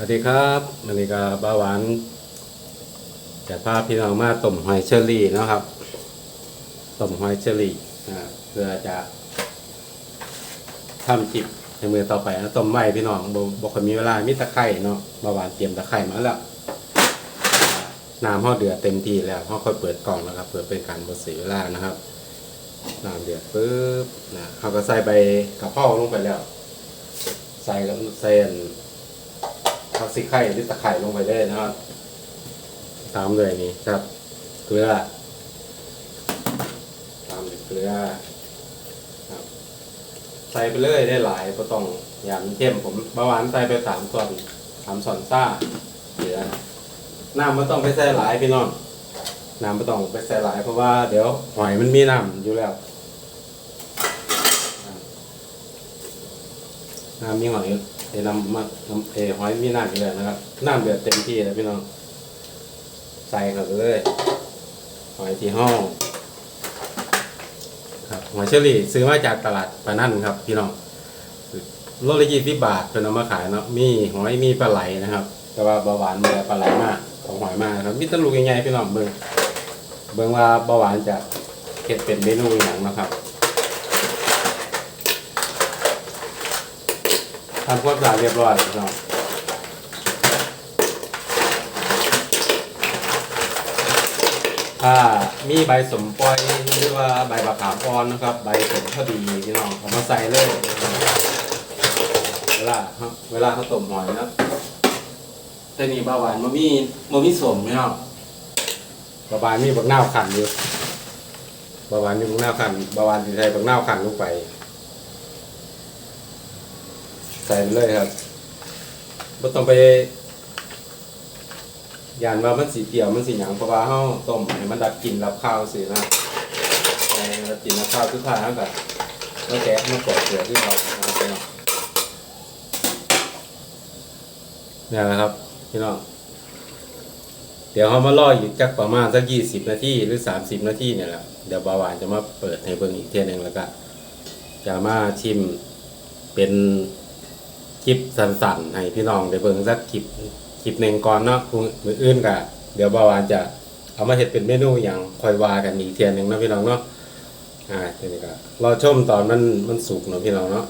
สวัสดีครับวันนี้ก็บ้าหวานจะพาพี่น้องมาต้มหอยเชอรี่นะครับต้มหอยเชอรี่เพื่อจะทำจิบในมือต่อไปนะต้มไม้พี่น้องบบอกคนมีเวลามีตะไคร่เนาะบ้าหวานเตรียมตะไคร่มาแล้วน้ำห่อเดือดเต็มที่แล้วห่อค่อยเปิดกล่องแล้วครับเปิดเป็นการบดเสียเวลานะครับน้ำเดือดปุ๊บนะเขาก็ใส่ใบกระเพราลงไปแล้ว ใส่กับเส้น ผักซีไข่หรือตะไคร่ลงไปเลยนะครับ ตามเลยนี่ครับ เกลือ ตามด้วยเกลือครับ ใส่ไปเลยได้หลายก็ต้องยำเข้มผมเบาหวานใส่ไปสามส่วนสามส่วนซ่าเกลือน้ำไม่ต้องไปใส่หลายพี่น้องน้ำไม่ต้องไปใส่หลายเพราะว่าเดี๋ยวหอยมันมีน้ำอยู่แล้ว น้ำมีหอยเอ้น้ำมันน้ำเอ้หอยมีน้ำอยู่แล้วนะครับน้ำเดือดเต็มที่แล้วพี่น้องใส่เข้าไปเลยหอยที่ห้องครับหอยเชอรี่ซื้อมาจากตลาดปานั่นครับ พี่น้องโลละยี่สิบบาทเป็นเอามาขายเนาะมีหอยมีปลาไหลนะครับ แต่ว่าเบาหวานมีปลาไหลมากของหอยมากครับมีแตลูกใหญ่ๆพี่น้องเบิ่งเบิ่งว่าเบาหวานจะเก็ดเป็นเมนูอย่างนะครับ ทำความสะอาดเรียบร้อยพี่น้องถ้ามีใบสมปอยหรือว่าใบมะขามอ่อนนะครับ ใบสมพอดีพี่น้องเอามาใส่เลยเวลาครับเวลาเขาต้มหอยนะแต่นี่บาหวานมันมีมันมีสมพี่น้องบาหวานมีบักนาขันอยู่บาหวานมีบักนาขันบาหวานที่ใส่บักนาขันลงไป ใส่ไปเลยครับไม่ต้องไปยานว่ามันสีเปรี้ยวมันสีหยังเพราะว่าเฮาต้มให้มันดับกลิ่นรับข้าวสินะแต่ดับกลิ่นรับข้าวทุกท่ายเฮาก็แล้วแกะมากดเกลือที่เราเอาไปเนาะเนี่ยแหละครับพี่น้องเดี๋ยวเขามาล่ออยู่จักประมาณสักยี่สิบนาทีหรือสามสิบนาทีเนี่ยแหละเดี๋ยวบาวานจะมาเปิดให้เบิ่งอีกเทียนึงแล้วก็จะมาชิมเป็น ลิปสั้นๆให้พี่น้องได้เบิ่งสักคลิปคลิปหนึ่งก่อนเนาะมืออื่นก็เดี๋ยวบ่าวานจะเอามาเห็ดเป็นเมนูอย่างคอยว่ากันอีกเทียนหนึ่งนะพี่น้องเนาะอ่าทีนี้ก็รอชมตอนมันมันสุกเนาะพี่น้องเนาะ